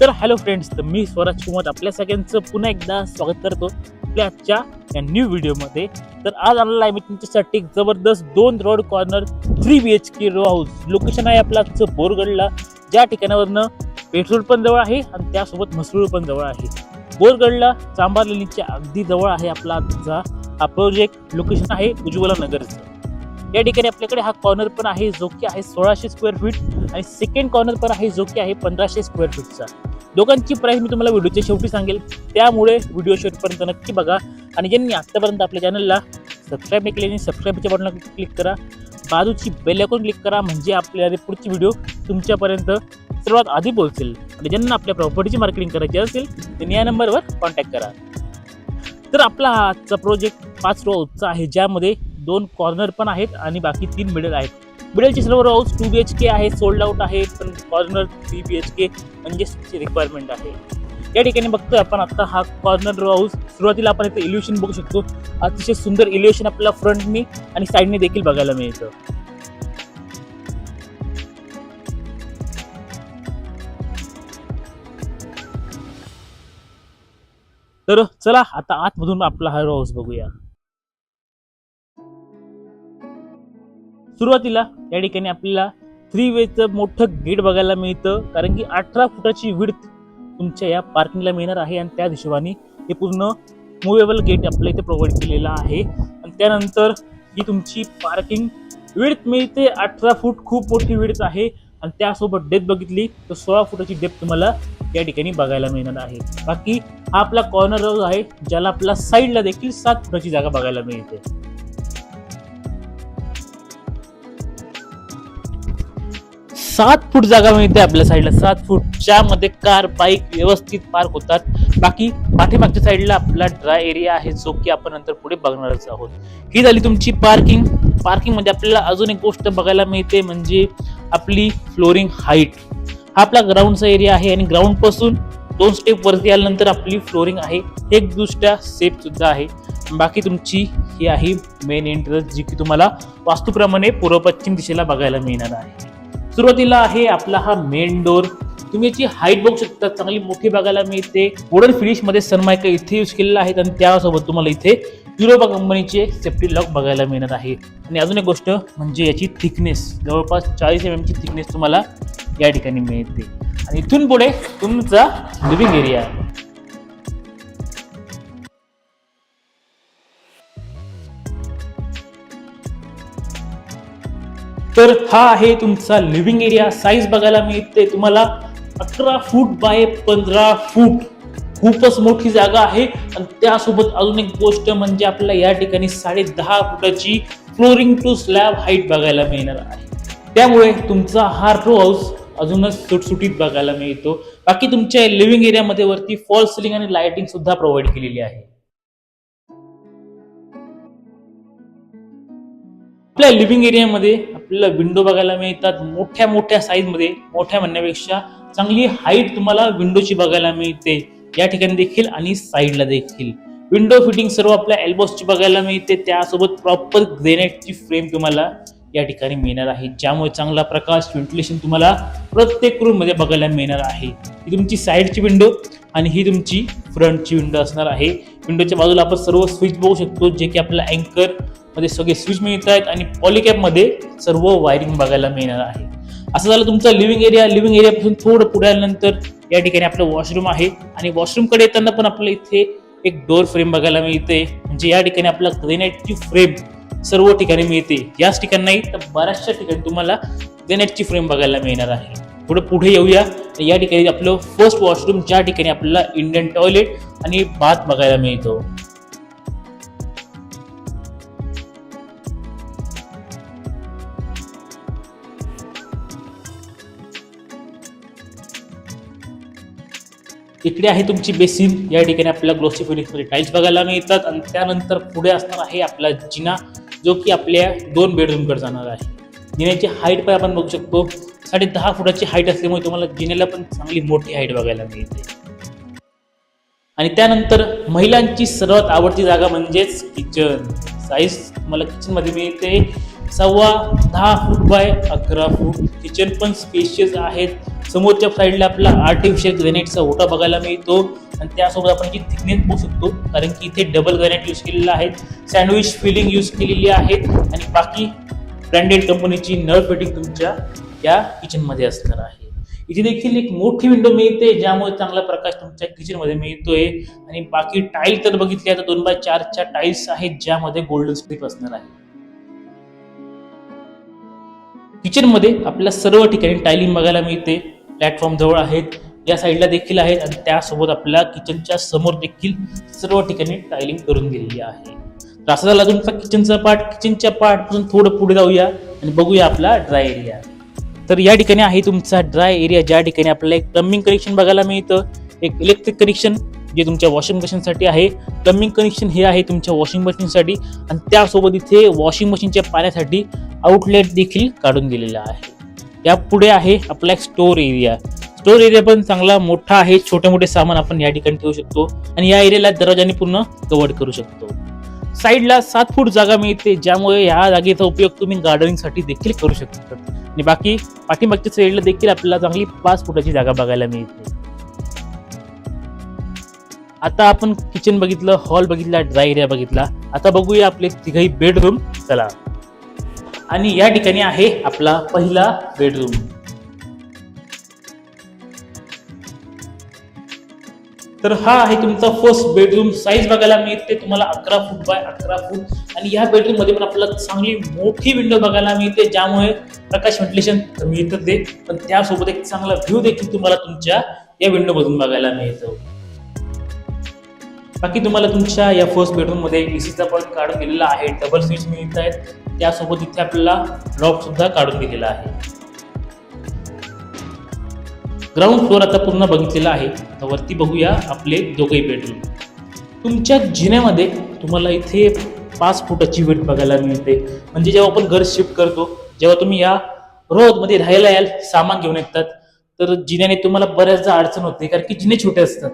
तर hello friends तर मी स्वराज कुमार आपल्या सगळ्यांचं पुन्हा एकदा स्वागत करतो आपल्या आजच्या या न्यू व्हिडिओमध्ये तर आज आलेला आहे मी तुमच्यासाठी एक जबरदस्त दोन road corner three B H K row house location आहे आपलं आजचं बोरगडला. ज्या ठिकाणावरनं पेट्रोल पण जवळ आहे आणि त्यासोबत म्हसरूळ पण जवळ आहे. बोरगडला चांबारलेलीच्या अगदी जवळ आहे आपला आजचा हा प्रोजेक्ट लोकेशन आहे उज्ज्वला नगरचं. या ठिकाणी आपल्याकडे हा कॉर्नर पण आहे जो की आहे सोळाशे स्क्वेअर फीट आणि सेकंड कॉर्नर पण आहे जो की आहे पंधराशे स्क्वेअर फीटचा दोघांची प्राईस मी तुम्हाला व्हिडिओच्या शेवटी सांगेल. त्यामुळे व्हिडिओ शेवटपर्यंत नक्की बघा. आणि ज्यांनी आत्तापर्यंत आपल्या चॅनलला सबस्क्राईब नाही केले सबस्क्राईबच्या बटनला क्लिक करा. बाजूची बेल आयकॉन क्लिक करा म्हणजे आपल्याला पुढची व्हिडिओ तुमच्यापर्यंत सर्वात आधी पोहोचेल. आणि ज्यांना आपल्या प्रॉपर्टीची मार्केटिंग करायची असेल त्यांनी या नंबरवर कॉन्टॅक्ट करा. तर आपला हा आजचा प्रोजेक्ट पाच रोजचा आहे ज्यामध्ये दोन कॉर्नर पण आहेत आणि बाकी तीन मिडल आहेत. मिडलचे सर्व house two B H K आहे सोल्ड आउट आहे पण corner three B H K म्हणजेच रिक्वायरमेंट आहे. या ठिकाणी बघतोय आपण आता हा कॉर्नर हाऊस सुरुवातीला आपण इथे इल्युशन बघू शकतो. अतिशय सुंदर इल्युशन आपल्याला फ्रंटनी आणि साईडने देखील बघायला मिळतं. तर चला आता आतमधून आपला हा रो हाऊस बघूया. सुरुवातीला या ठिकाणी आपल्याला थ्री वेचं मोठं गेट बघायला मिळतं. कारण की अठरा फुटाची विड्थ तुमच्या या पार्किंगला मिळणार आहे. आणि त्या हिशोबाने हे पूर्ण मुवेबल गेट आपल्या इथे प्रोव्हाइड केलेलं आहे. आणि त्यानंतर ही तुमची पार्किंग विड्थ मिळते. अठरा फूट खूप मोठी विड्थ आहे. आणि त्यासोबत डेप्थ बघितली तर सोळा फुटाची डेप्थ तुम्हाला या ठिकाणी बघायला मिळणार आहे. बाकी हा आपला कॉर्नर रोज आहे ज्याला आपला साईडला देखील सात फुटाची जागा बघायला मिळते. सात फूट जागा मिळते आपल्या साईडला सात फूट ज्यामध्ये कार बाईक व्यवस्थित पार्क होतात. बाकी पाठीमागच्या साईडला आपला ड्राय एरिया आहे जो की आपण नंतर पुढे बघणारच आहोत. ही झाली तुमची पार्किंग पार्किंगमध्ये आपल्याला अजून एक गोष्ट बघायला मिळते म्हणजे आपली फ्लोरिंग हाईट हा आपला ग्राउंडचा एरिया आहे आणि ग्राउंडपासून दोन स्टेप वरती आल्यानंतर आपली फ्लोरिंग आहे. एक दृष्ट्या सेफ सुद्धा आहे. बाकी तुमची ही आहे मेन एंट्रन्स जी की तुम्हाला वास्तूप्रमाणे पूर्व पश्चिम दिशेला बघायला मिळणार आहे. सुरुवातीला आहे आपला हा मेन डोर तुम्ही याची हाईट बघू शकता चांगली मोठी बघायला मिळते. वुडन फिनिशमध्ये सनमायका इथे यूज केलेला आहे आणि त्यासोबत तुम्हाला इथे युरोपा कंपनीचे सेफ्टी लॉक बघायला मिळणार आहे. आणि अजून एक गोष्ट म्हणजे याची थिकनेस जवळपास चाळीस एम ची थिकनेस तुम्हाला या ठिकाणी मिळते. आणि इथून पुढे तुमचा लिव्हिंग एरिया आहे तर हा आहे तुमचा लिव्हिंग एरिया साईज बघायला मिळते तुम्हाला. अकरा फूट बाय पंधरा फूट खूपच मोठी जागा आहे. आणि त्यासोबत अजून एक गोष्ट म्हणजे आपल्याला या ठिकाणी साडे दहा फुटाची फ्लोरिंग टू स्लॅब हाईट बघायला मिळणार आहे. त्यामुळे तुमचा हा रो हाऊस अजूनच सुटसुटीत बघायला मिळतो. बाकी तुमच्या लिव्हिंग एरियामध्ये वरती फॉल सिलिंग आणि लाइटिंग सुद्धा प्रोव्हाइड केलेली आहे. आपल्या लिव्हिंग एरियामध्ये आपल्याला विंडो बघायला मिळतात. मोठ्या मोठ्या साईजमध्ये मोठ्या म्हणण्यापेक्षा चांगली हाईट तुम्हाला विंडोची बघायला मिळते. या ठिकाणी देखील आणि साईडला देखील. विंडो फिटिंग सर्व आपल्या एल्बोसची बघायला मिळते. त्यासोबत प्रॉपर ग्रेनाइटची फ्रेम तुम्हाला या ठिकाणी मिळणार आहे. ज्यामुळे चांगला प्रकाश व्हेंटिलेशन तुम्हाला प्रत्येक रूममध्ये बघायला मिळणार आहे. ही तुमची साईडची विंडो आणि ही तुमची फ्रंटची विंडो असणार आहे. विंडोच्या बाजूला आपण सर्व स्विच बघू शकतो जे की आपल्याला अँकर मध्ये सगळे स्विच मिळत आहेत आणि पॉलिकॅपमध्ये सर्व वायरिंग बघायला मिळणार आहे. असं झालं तुमचा लिव्हिंग एरिया लिव्हिंग एरियापासून थोडं पुढे आल्यानंतर या ठिकाणी आपलं वॉशरूम आहे आणि वॉशरूमकडे येताना पण आपल्याला इथे एक डोर फ्रेम बघायला मिळते. म्हणजे या ठिकाणी आपला ग्रेनाईटची फ्रेम सर्व ठिकाणी मिळते. याच ठिकाणी नाही तर बऱ्याचशा ठिकाणी तुम्हाला ग्रेनाईटची फ्रेम बघायला मिळणार आहे. थोडं पुढे येऊया. या ठिकाणी आपलं फर्स्ट वॉशरूम ज्या ठिकाणी आपल्याला इंडियन टॉयलेट आणि बाथ बघायला मिळतो. इकडे आहे तुमची बेसिन. या ठिकाणी आपल्याला ग्लोसी फिनिक्समध्ये टाईल्स बघायला मिळतात. आणि त्यानंतर पुढे असणार आहे आपला जिना जो की आपल्या दोन बेडरूमकडे जाणार आहे. जिन्याची हाईट पण आपण बघू शकतो. साडे दहा फुटाची हाईट असल्यामुळे तुम्हाला जिन्याला पण चांगली मोठी हाईट बघायला मिळते. आणि त्यानंतर महिलांची सर्वात आवडती जागा म्हणजेच किचन साईज तुम्हाला किचनमध्ये मिळते. सव्वा दहा फूट बाय अकरा फूट किचन पण स्पेशियस आहेत. समोरच्या साईडला आपला आर्टिफिशियल ग्रेनेटचा ओटा बघायला मिळतो. आणि त्यासोबत आपण जी थिकनेस बघू शकतो कारण की इथे डबल ग्रेनेट यूज केलेलं आहे. सँडविच फिलिंग यूज केलेली आहेत आणि बाकी ब्रँडेड कंपनीची नळ फिटिंग तुमच्या या किचनमध्ये असणार आहे. इथे देखील एक मोठी विंडो मिळते ज्यामुळे चांगला प्रकाश तुमच्या किचनमध्ये मिळतोय. आणि बाकी टाईल तर बघितली आता दोन बाय चारच्या टाईल्स आहेत ज्यामध्ये गोल्डन स्ट्रीप असणार आहे. किचनमध्ये आपल्याला सर्व ठिकाणी टायलिंग बघायला मिळते. प्लॅटफॉर्म जवळ आहेत. या साईडला देखील आहेत. आणि त्यासोबत आपल्या किचनच्या समोर देखील सर्व ठिकाणी टायलिंग करून दिलेली आहे. तर असं झाला तुमचा किचनचा पार्ट किचनच्या पार्टपासून थोडं पुढे जाऊया आणि बघूया आपला ड्राय एरिया तर या ठिकाणी आहे तुमचा ड्राय एरिया ज्या ठिकाणी आपल्याला एक प्लम्बिंग कनेक्शन बघायला मिळतं एक इलेक्ट्रिक कनेक्शन जे तुमच्या वॉशिंग मशीनसाठी आहे प्लम्बिंग कनेक्शन हे आहे तुमच्या वॉशिंग मशीनसाठी आणि त्यासोबत इथे वॉशिंग मशीनच्या पाण्यासाठी आउटलेट देखील काढून दिलेलं आहे. या पुढे आहे आपला एक स्टोर एरिया स्टोर एरिया पण चांगला मोठा आहे छोटे मोठे सामान आपण या ठिकाणी ठेवू शकतो. आणि या एरियाला दरवाजाने पूर्ण कव्हर करू शकतो. साईडला सात फूट जागा मिळते ज्यामुळे या जागेचा उपयोग तुम्ही गार्डनिंगसाठी देखील करू शकता. आणि बाकी पाठीमागच्या साईडला देखील आपल्याला चांगली पाच फुटाची जागा बघायला मिळते. आता आपण किचन बघितलं हॉल बघितला ड्राय एरिया बघितला. आता बघूया आपले तिघही बेडरूम चला. आणि या ठिकाणी आहे आपला पहिला बेडरूम तर हा आहे तुमचा फर्स्ट बेडरूम साईज बघायला मिळते तुम्हाला अकरा फूट बाय अकरा फूट आणि या बेडरूममध्ये पण आपल्याला चांगली मोठी विंडो बघायला मिळते ज्यामुळे प्रकाश व्हेंटिलेशन मिळतं ते. पण त्यासोबत एक चांगला व्ह्यू देखील तुम्हाला तुमच्या या विंडो मधून बघायला मिळतो. बाकी तुम्हाला तुमच्या या फर्स्ट बेडरूममध्ये ए सीचा पॉईंट काढून दिलेला आहे. डबल स्विच मिळत आहेत. त्यासोबत इथे आपल्याला लॉकसुद्धा काढून दिलेला आहे. ग्राउंड फ्लोअर आता पूर्ण बघितलेला आहे. आता वरती बघूया आपले दोघेही बेडरूम तुमच्या जिन्यामध्ये तुम्हाला इथे पाच फुटाची वेट बघायला मिळते. म्हणजे जेव्हा आपण घर शिफ्ट करतो जेव्हा तुम्ही या रोजमध्ये राहायला याल सामान घेऊन येतात. तर जिन्याने तुम्हाला बऱ्याचदा अडचण होते. कारण की जिने छोटे असतात.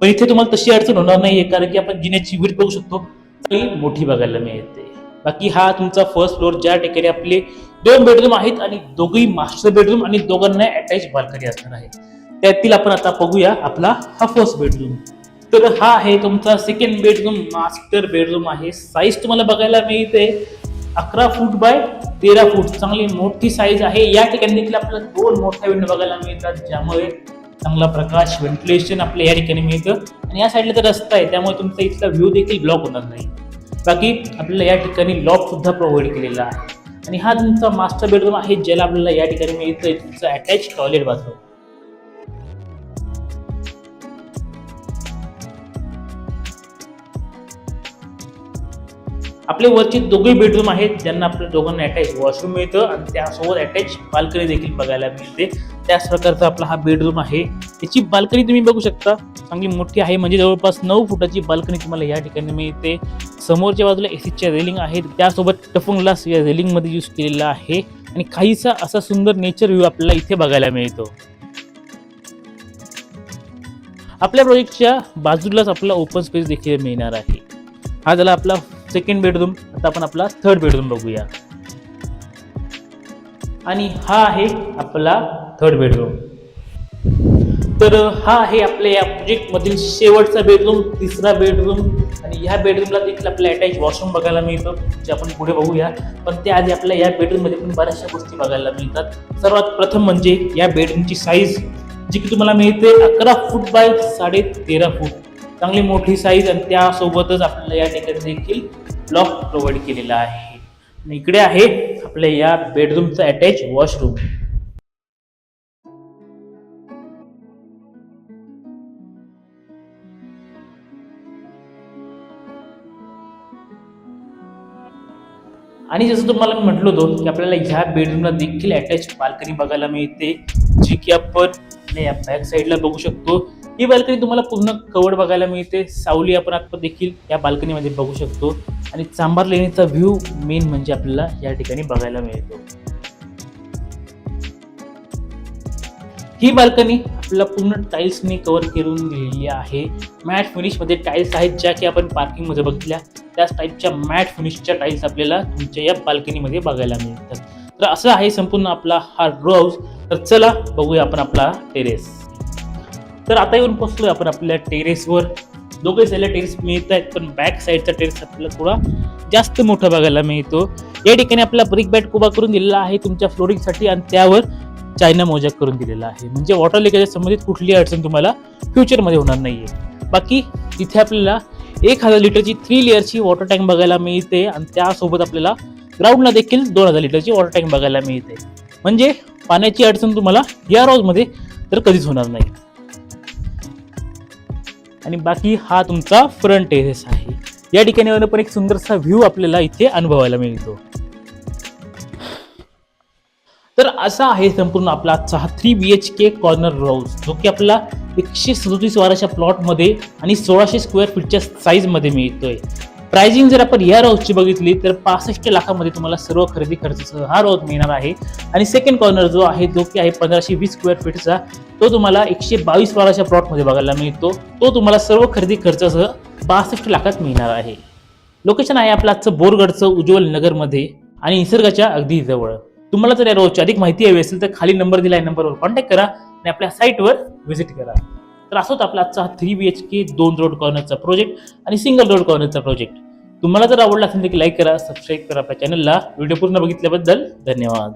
पण इथे तुम्हाला तशी अडचण होणार नाहीये कारण की आपण जिन्याची वीट बघू शकतो ती मोठी बघायला मिळते. बाकी हा तुमचा फर्स्ट फ्लोअर ज्या ठिकाणी आपले दोन बेडरूम आहेत आणि दोघही मास्टर बेडरूम आणि दोघांना अटॅच बाल्कनी असणार आहे. त्यातील आपण आता बघूया आपला हा फर्स्ट बेडरूम तर हा आहे तुमचा सेकंड बेडरूम मास्टर बेडरूम आहे. साईज तुम्हाला बघायला मिळते अकरा फूट बाय तेरा फूट चांगली मोठी साईज आहे. या ठिकाणी देखील आपल्याला दोन मोठ्या विंडो बघायला मिळतात ज्यामुळे चांगला प्रकाश व्हेंटिलेशन आपल्या या ठिकाणी मिळतं. आणि या साईडला तर रस्ता आहे त्यामुळे तुमचा इथला व्ह्यू देखील ब्लॉक होणार नाही. बाकी आपल्याला या ठिकाणी लॉक सुद्धा प्रोव्हाइड केलेला आहे. आणि हा तुमचा मास्टर बेडरूम आहे ज्याला आपल्याला या ठिकाणी मिळतं तुमचं अटॅच टॉयलेट बाथरूम आपले वरचे दोघे बेडरूम आहेत ज्यांना आपल्या दोघांना अटॅच वॉशरूम मिळतं आणि त्यासोबत अटॅच बाल्कनी देखील बघायला मिळते. त्याच प्रकारचा आपला हा बेडरूम आहे. त्याची बाल्कनी तुम्ही बघू शकता. चांगली मोठी आहे. म्हणजे जवळपास नऊ फुटाची बाल्कनी तुम्हाला या ठिकाणी मिळते. समोरच्या बाजूला एसीच्या रेलिंग आहेत. त्यासोबत टफंग ग्लास या रेलिंगमध्ये यूज केलेला आहे. आणि काहीसा असा सुंदर नेचर व्ह्यू आपल्याला इथे बघायला मिळतो. आपल्या प्रोजेक्टच्या बाजूलाच आपला ओपन स्पेस देखील मिळणार आहे. हा झाला आपला सेकंड बेडरूम आता आपण आपला थर्ड बेडरूम बघूया. आणि हा आहे आपला थर्ड बेडरूम तर हा आहे आपल्या या प्रोजेक्टमधील शेवटचा बेडरूम तिसरा बेडरूम आणि ह्या बेडरूमला देखील आपल्याला अटॅच वॉशरूम बघायला मिळतं जे आपण पुढे बघूया. पण त्याआधी आपल्या या बेडरूममध्ये पण बऱ्याचशा गोष्टी बघायला मिळतात. सर्वात प्रथम म्हणजे या बेडरूमची साईज जी की तुम्हाला मिळते अकरा फूट बाय साडे तेरा फूट चांगली मोठी साईज आणि त्यासोबतच आपल्याला या ठिकाणी देखील ब्लॉक प्रोव्हाइड केलेला आहे. आणि इकडे आहे आपल्या या बेडरूमचा अटॅच वॉशरूम आणि जसं तुम्हाला मी म्हटलं होतं की आपल्याला ह्या बेडरूमला देखील अटॅच बाल्कनी बघायला मिळते जी की आपण या बॅक साईडला बघू शकतो. ही बाल्कनी तुम्हाला पूर्ण कवड बघायला मिळते. सावली आपण आता देखील या बाल्कनीमध्ये बघू शकतो. आणि चांभार लेणीचा व्ह्यू मेन म्हणजे आपल्याला या ठिकाणी बघायला मिळतो. ही बाल्कनी आपल्याला पूर्ण टाईल्सने कव्हर करून दिलेली आहे. मॅट फिनिशमध्ये टाईल्स आहेत ज्या की आपण पार्किंगमध्ये बघितल्या. त्याच टाईपच्या मॅट फिनिशच्या टाईल्स आपल्याला तुमच्या या बाल्कनीमध्ये बघायला मिळतात. तर असं आहे संपूर्ण आपला हा रो हाऊस तर चला बघूया आपण आपला टेरेस तर आता येऊन पोहोचलोय आपण आपल्या टेरेसवर दोघे साईडला टेरेस मिळत आहेत पण बॅक साईडचा टेरेस आपल्याला थोडा जास्त मोठा बघायला मिळतो. या ठिकाणी आपला ब्रिक बॅट उभा करून दिलेला आहे तुमच्या फ्लोरिंगसाठी आणि त्यावर चायना मोजॅक करून दिलेला आहे. म्हणजे वॉटर लिकेजच्या संबंधित कुठलीही अडचण तुम्हाला फ्युचरमध्ये होणार नाहीये. बाकी तिथे आपल्याला एक हजार लिटरची थ्री लेअरची वॉटर टँक बघायला मिळते आणि त्यासोबत आपल्याला ग्राउंडला देखील दोन हजार लिटरची वॉटर टँक बघायला मिळते. म्हणजे पाण्याची अडचण तुम्हाला या रोजमध्ये तर कधीच होणार नाही. आणि बाकी हा तुमचा फ्रंट टेरेस आहे. या ठिकाणी पण एक सुंदरसा व्ह्यू आपल्याला इथे अनुभवायला मिळतो. तर असा आहे संपूर्ण आपला आजचा हा three B H K corner house जो की आपला एकशे सदोतीस वाराच्या प्लॉटमध्ये आणि सोळाशे स्क्वेअर फीटच्या साईजमध्ये मिळतोय. प्राइजिंग जर आपण या रोजची बघितली तर पासष्ट लाखामध्ये तुम्हाला सर्व खरेदी खर्चासह हा रोज मिळणार आहे. आणि सेकंड कॉर्नर जो आहे जो की आहे पंधराशे वीस स्क्वेअर फीटचा तो तुम्हाला एकशे बावीस वाराच्या प्लॉटमध्ये बघायला मिळतो. तो तुम्हाला सर्व खरेदी खर्चासह बासष्ट लाखात मिळणार आहे. लोकेशन आहे आपलं आजचं बोरगडचं उज्ज्वल नगरमध्ये आणि निसर्गाच्या अगदी जवळ. तुम्हाला जर या रोजची अधिक माहिती हवी असेल तर खाली नंबर दिला आहे नंबरवर कॉन्टॅक्ट करा आणि आपल्या साईटवर व्हिजिट करा. तर असं होतं आपला आजचा हा थ्री बी एच के दोन रोड कॉर्नरचा प्रोजेक्ट आणि सिंगल रोड कॉर्नरचा प्रोजेक्ट तुम्हाला जर आवडला असेल तर लाईक करा सबस्क्राईब करा आपल्या चॅनलला व्हिडिओ पूर्ण बघितल्याबद्दल धन्यवाद.